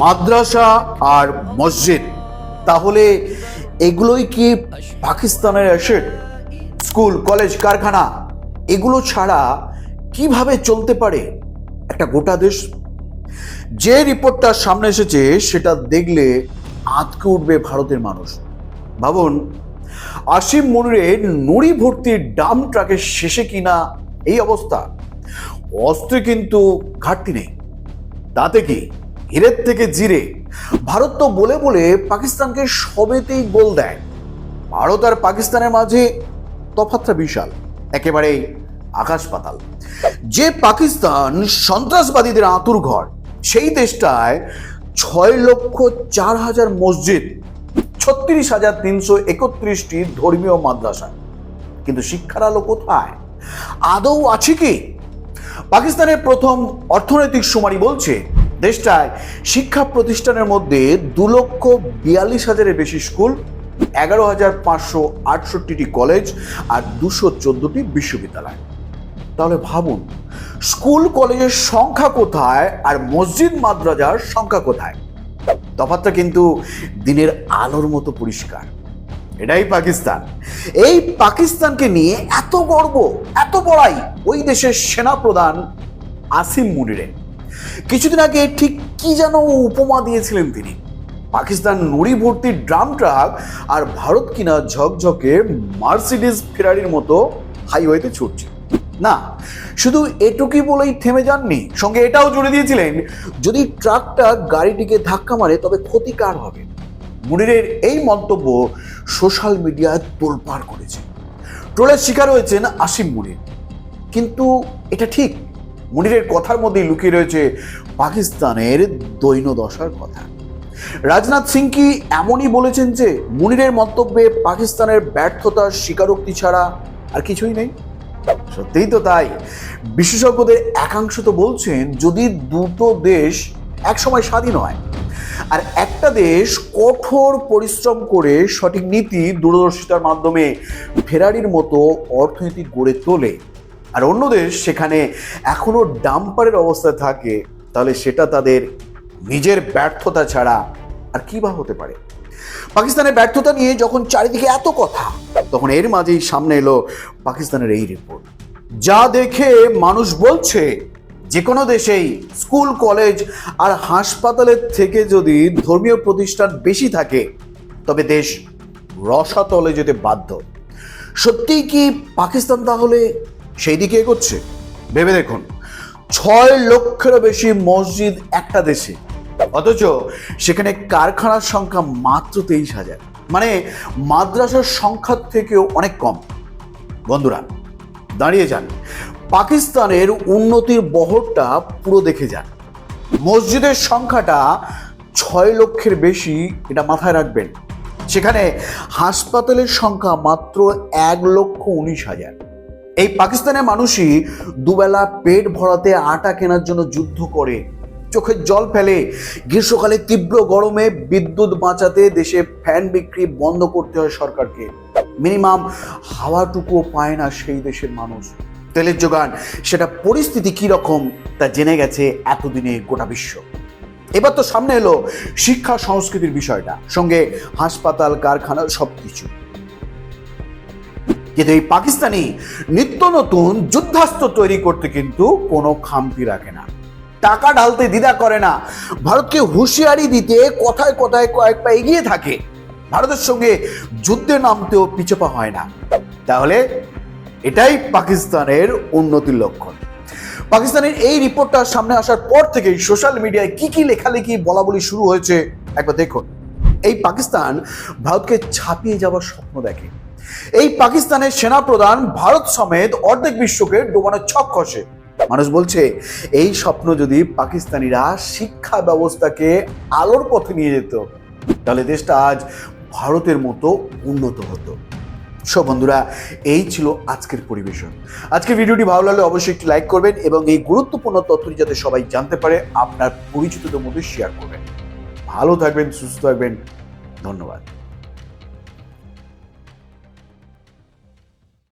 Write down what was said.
মাদ্রাসা আর মসজিদ। তাহলে এগুলোই কি পাকিস্তানের অ্যাসেট স্কুল, কলেজ, কারখানা, এগুলো ছাড়া কীভাবে চলতে পারে একটা গোটা দেশ? যে রিপোর্টটা সামনে এসেছে, সেটা দেখলে আঁতকে উঠবে ভারতের মানুষ। ভাবুন, আসিম মনিরের নুড়ি ভর্তি ডাম ট্রাকের শেষে কিনা এই অবস্থা? অস্ত্রে কিন্তু ঘাটতি নেই। তাতে কি হিরের থেকে জিরে। ভারত তো বলে বলে পাকিস্তানকে সবেতেই গোল দেয়। ভারত আর পাকিস্তানের মাঝে তফাতটা বিশাল একেবারে আকাশ পাতাল। যে পাকিস্তান সন্ত্রাসবাদীদের আঁতুর ঘর, সেই দেশটায় ছয় লক্ষ চার হাজার মসজিদ, ছত্রিশ হাজার তিনশো একত্রিশটি ধর্মীয় মাদ্রাসা। কিন্তু শিক্ষার আলো কোথায়? আদৌ আছে কি? পাকিস্তানের প্রথম অর্থনৈতিক সুমারি বলছে দেশটায় শিক্ষা প্রতিষ্ঠানের মধ্যে দু লক্ষ বিয়াল্লিশ হাজারের বেশি স্কুল, এগারো হাজার পাঁচশো আটষট্টিটি কলেজ আর দুশো চোদ্দটি বিশ্ববিদ্যালয়। তাহলে ভাবুন, স্কুল কলেজের সংখ্যা কোথায় আর মসজিদ মাদ্রাজার সংখ্যা কোথায়? তফাৎটা কিন্তু দিনের আলোর মতো পরিষ্কার। এটাই পাকিস্তান। এই পাকিস্তানকে নিয়ে এত গর্ব, এত বড়াই ওই দেশের সেনা প্রধান আসিম মুনিরে কিছুদিন আগে ঠিক কি যেন উপমা দিয়েছিলেন তিনি। পাকিস্তান নুড়ি ভর্তি ড্রাম ট্রাক আর ভারত কিনা ঝকঝকে মার্সিডিজ ফেরারির মতো হাইওয়েতে ছুটছে। না, শুধু এটুকুই বলেই থেমে যাননি, সঙ্গে এটাও জুড়ে দিয়েছিলেন, যদি ট্রাকটা গাড়িটিকে ধাক্কা মারে, তবে ক্ষতি কার হবে? মুনিরের এই মন্তব্য সোশ্যাল মিডিয়ায় তোলপাড় করেছে। ট্রোলের শিকার হয়েছেন আসিম মুনির। কিন্তু এটা ঠিক মুনিরের কথার মধ্যেই লুকিয়ে রয়েছে পাকিস্তানের দৈন্য দশার কথা। রাজনাথ সিং কি এমনই বলেছেন যে মুনিরের মন্তব্যে পাকিস্তানের ব্যর্থতার স্বীকারোক্তি ছাড়া আর কিছুই নেই? সত্যিই তো তাই। বিশেষজ্ঞদের একাংশ তো বলছেন যদি দুটো দেশ একসময় স্বাধীন হয় আর একটা দেশ কঠোর পরিশ্রম করে সঠিক নীতি দূরদর্শিতার মাধ্যমে ফেরারির মতো অর্থনীতি গড়ে তোলে আর অন্য দেশ সেখানে এখনও ডাম্পারের অবস্থা থাকে, তাহলে সেটা তাদের নিজের ব্যর্থতা ছাড়া আর কি বা হতে পারে? পাকিস্তানের ব্যর্থতা নিয়ে যখন চারিদিকে এত কথা, তখন এর মাঝেই সামনে এলো পাকিস্তানের এই রিপোর্ট যা দেখে মানুষ বলছে, যে কোনো দেশেই স্কুল, কলেজ আর হাসপাতালের থেকে যদি ধর্মীয় প্রতিষ্ঠান বেশি থাকে, তবে দেশ রসাতলে যেতে বাধ্য। সত্যিই কি পাকিস্তান তাহলে সেই দিকে এগোচ্ছে। ভেবে দেখুন, ছয় লক্ষেরও বেশি মসজিদ একটা দেশে। অথচ সেখানে কারখানার সংখ্যা মাত্র তেইশ হাজার। মানে মাদ্রাসার সংখ্যার থেকেও অনেক কম। বন্ধুরা, দাঁড়িয়ে যান। পাকিস্তানের উন্নতির বহরটা পুরো দেখে যান। মসজিদের সংখ্যাটা ছয় লক্ষের বেশি এটা মাথায় রাখবেন। সেখানে হাসপাতালের সংখ্যা মাত্র এক লক্ষ উনিশ হাজার। এই পাকিস্তানের মানুষই দুবেলা পেট ভরাতে আটা কেনার জন্য যুদ্ধ করে। চোখের জল ফেলে। গ্রীষ্মকালে তীব্র গরমে বিদ্যুৎ বাঁচাতে দেশে ফ্যান বিক্রি বন্ধ করতে হয় সরকারকে। মিনিমাম হাওয়াটুকুও পায় না সেই দেশের মানুষ। তেলের যোগান, সেটা পরিস্থিতি কী রকম তা জেনে গেছে এতদিনে গোটা বিশ্ব। এবার তো সামনে এলো শিক্ষা সংস্কৃতির বিষয়টা, সঙ্গে হাসপাতাল, কারখানা সব কিছু কিন্তু এই পাকিস্তানি নিত্য নতুন যুদ্ধাস্ত্র তৈরি করতে কিন্তু কোনো খামতি রাখে না। টাকা ঢালতে দ্বিধা করে না। ভারতকে হুঁশিয়ারি দিতে কথায় কথায় কয়েক পা এগিয়ে থাকে। ভারতের সঙ্গে যুদ্ধে নামতেও পিছপা হয় না। তাহলে এটাই পাকিস্তানের উন্নতির লক্ষণ। পাকিস্তানের এই রিপোর্টটা সামনে আসার পর থেকেই সোশ্যাল মিডিয়ায় কি কি লেখালেখি বলা বলি শুরু হয়েছে, একবার দেখুন। এই পাকিস্তান ভারতকে ছাপিয়ে যাওয়ার স্বপ্ন দেখে। এই পাকিস্তানের সেনাপ্রধান ভারত সমেত অর্ধেক বিশ্বকে ডোবানোর ছক কষে মানুষ বলছে, এই স্বপ্ন যদি পাকিস্তানিরা শিক্ষা ব্যবস্থাকে আলোর পথে নিয়ে যেত, তাহলে দেশটা আজ ভারতের মতো উন্নত হতো। সব বন্ধুরা, এই ছিল আজকের পরিবেশন। আজকের ভিডিওটি ভালো লাগলে অবশ্যই একটি লাইক করবেন এবং এই গুরুত্বপূর্ণ তথ্যটি যাতে সবাই জানতে পারে, আপনার পরিচিতদের মধ্যে শেয়ার করবেন। ভালো থাকবেন, সুস্থ থাকবেন, ধন্যবাদ।